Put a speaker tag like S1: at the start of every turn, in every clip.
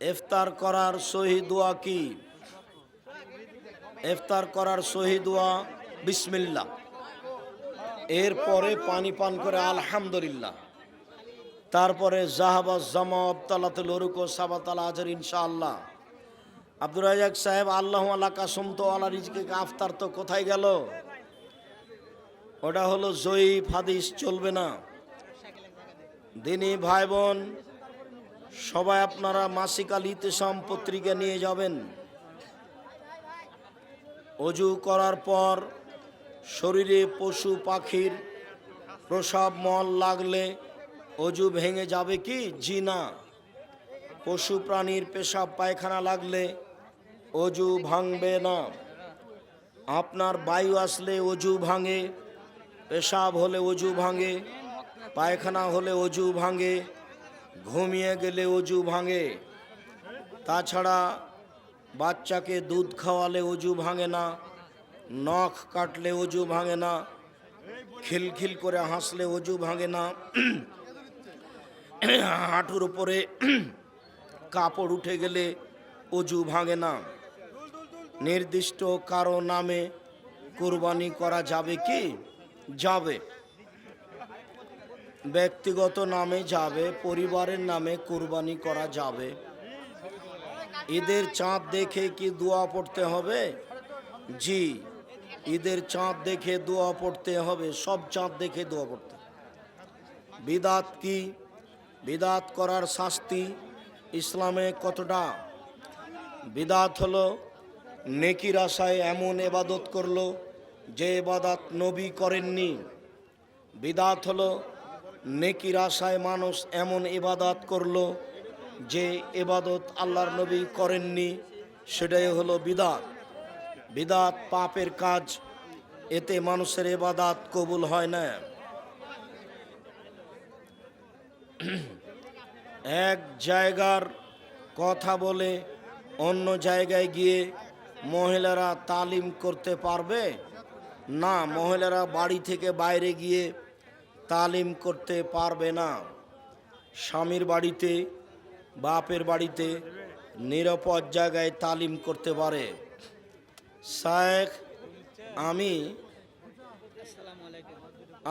S1: ইফতার করার সহি দোয়া কি? ইফতার করার সহি দোয়া বিসমিল্লাহ। এরপরে পানি পান করে আলহামদুলিল্লাহ। তারপরে জাহাবাজ জামা আবতালাতুল ওরুকো সাবাতাল আজর ইনশাআল্লাহ। আব্দুর রাজাক সাহেব, আল্লাহ আল্লাহ কাসম তো আল্লাহ রিজকে আফতার তো কোথায় গেল? ওটা হলো জয়ীফ হাদিস, চলবে না। দিনী ভাই বোন সবাই আপনারা মাসিক আল ইতেসাম পত্রিকা নিয়ে যাবেন। অজু করার পর শরীরে পশু পাখির প্রসাব মল লাগলে অজু ভেঙে যাবে কি? জি না। পশু প্রাণীর পেশাব পায়খানা লাগলে অজু ভাঙবে না। আপনার বায়ু আসলে অজু ভাঙে, পেশাব হলে অজু ভাঙে, পায়খানা হলে অজু ভাঙে ঘুমিয়ে গেলে অজু ভাঙে। তাছাড়া বাচ্চাকে দুধ খাওয়ালে অজু ভাঙে না, নখ কাটলে অজু ভাঙে না, খিলখিল করে হাসলে অজু ভাঙে না। হাঁটুর উপরে কাপড় উঠে গেলে অজু ভাঙে না। নির্দিষ্ট কারও নামে কোরবানি করা যাবে কি? যাবে। ব্যক্তিগত নামে যাবে, পরিবারের নামে কুরবানি করা যাবে। ঈদের চাঁদ দেখে কি দোয়া পড়তে হবে? জি, ঈদের চাঁদ দেখে দোয়া পড়তে হবে, সব চাঁদ দেখে দোয়া পড়তে। বিদাত কি? বিদাত করার শাস্তি ইসলামে কতটা? বিদাত হলো, নেকির আশায় এমন এবাদত করল যে এবাদত নবী করেননি। বিদাত হলো নেকির আশায় মানুষ এমন ইবাদত করল যে এবাদত আল্লাহর নবী করেননি, সেটাই হলো বিদাত। বিদাত পাপের কাজ, এতে মানুষের এবাদাত কবুল হয় না। এক জায়গার কথা বলে অন্য জায়গায় গিয়ে মহিলারা তালিম করতে পারবে? না, মহিলারা বাড়ি থেকে বাইরে গিয়ে তালিম করতে পারবে না। স্বামীর বাড়িতে, বাপের বাড়িতে নিরাপদ জায়গায় তালিম করতে পারে। শায়েখ, আমি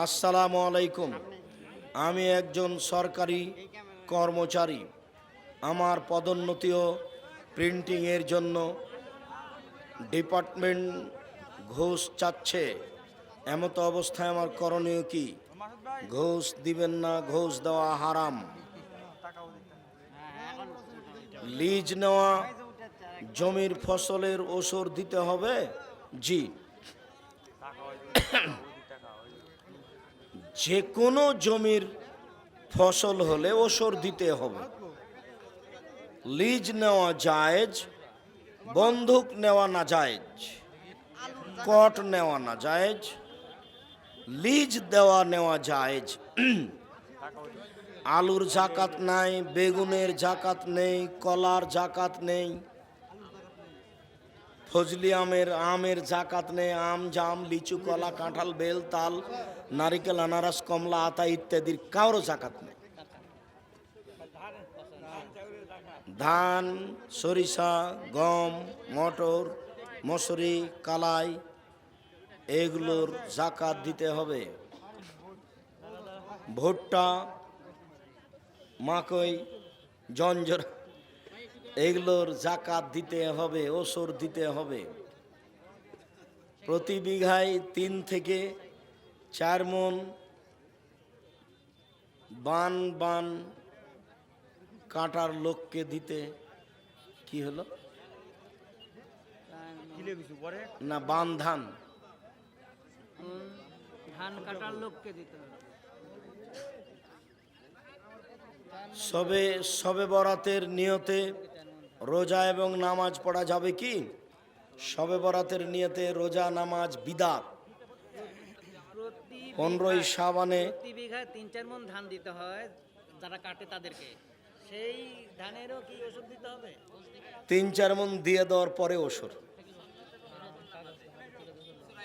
S1: আসসালামু আলাইকুম। আমি একজন সরকারি কর্মচারী। আমার পদোন্নতিও প্রিন্টিংয়ের জন্য ডিপার্টমেন্ট ঘুষ চাচ্ছে। এমত অবস্থায় আমার করণীয় কি? ঘুষ দিবেন না ঘুষ দেওয়া হারাম। লিজ নেওয়া জমির ফসলের ওসর দিতে হবে জি। যে কোনো জমির ফসল হলে ওসর দিতে হবে। লিজ নেওয়া জায়েজ বন্দুক নেওয়া না জায়েজ কট নেওয়া না জায়েজ। লিজ দেওয়া নেওয়া জায়েজ। আলুর জাকাত নাই, বেগুনের জাকাত নেই, কলার জাকাত নেই, ফজলি আমের আমের জাকাত নেই, আম জাম, লিচু, কলা, কাঁঠাল, বেল, তাল, নারিকেল, আনারস, কমলা, আতা ইত্যাদির কারও জাকাত নেই। ধান, সরিষা, গম, মটর, মসুরি, কালাই এগুলোর জাকাত দিতে হবে। ভুট্টা মাকই জঞ্জর এগুলোর জাকাত দিতে হবে ওসর দিতে হবে। প্রতি বিঘায় তিন থেকে চার মন বান বান কাটার লোককে দিতে কি হলো? না বান ধান।
S2: ধান কাটার লোককে দিতে হবে।
S1: সবে সবে বরাতের নিয়তে রোজা এবং নামাজ পড়া যাবে কি? সবে বরাতের নিয়তে রোজা নামাজ বিদাত পনেরোই সাবানে
S2: প্রতি বিঘায় তিন চার মন ধান দিতে হয় যারা কাটে তাদেরকে। সেই ধানেরও কি ওষুধ দিতে হবে?
S1: তিন চার মন দিয়ে দেওয়ার পরে ওসর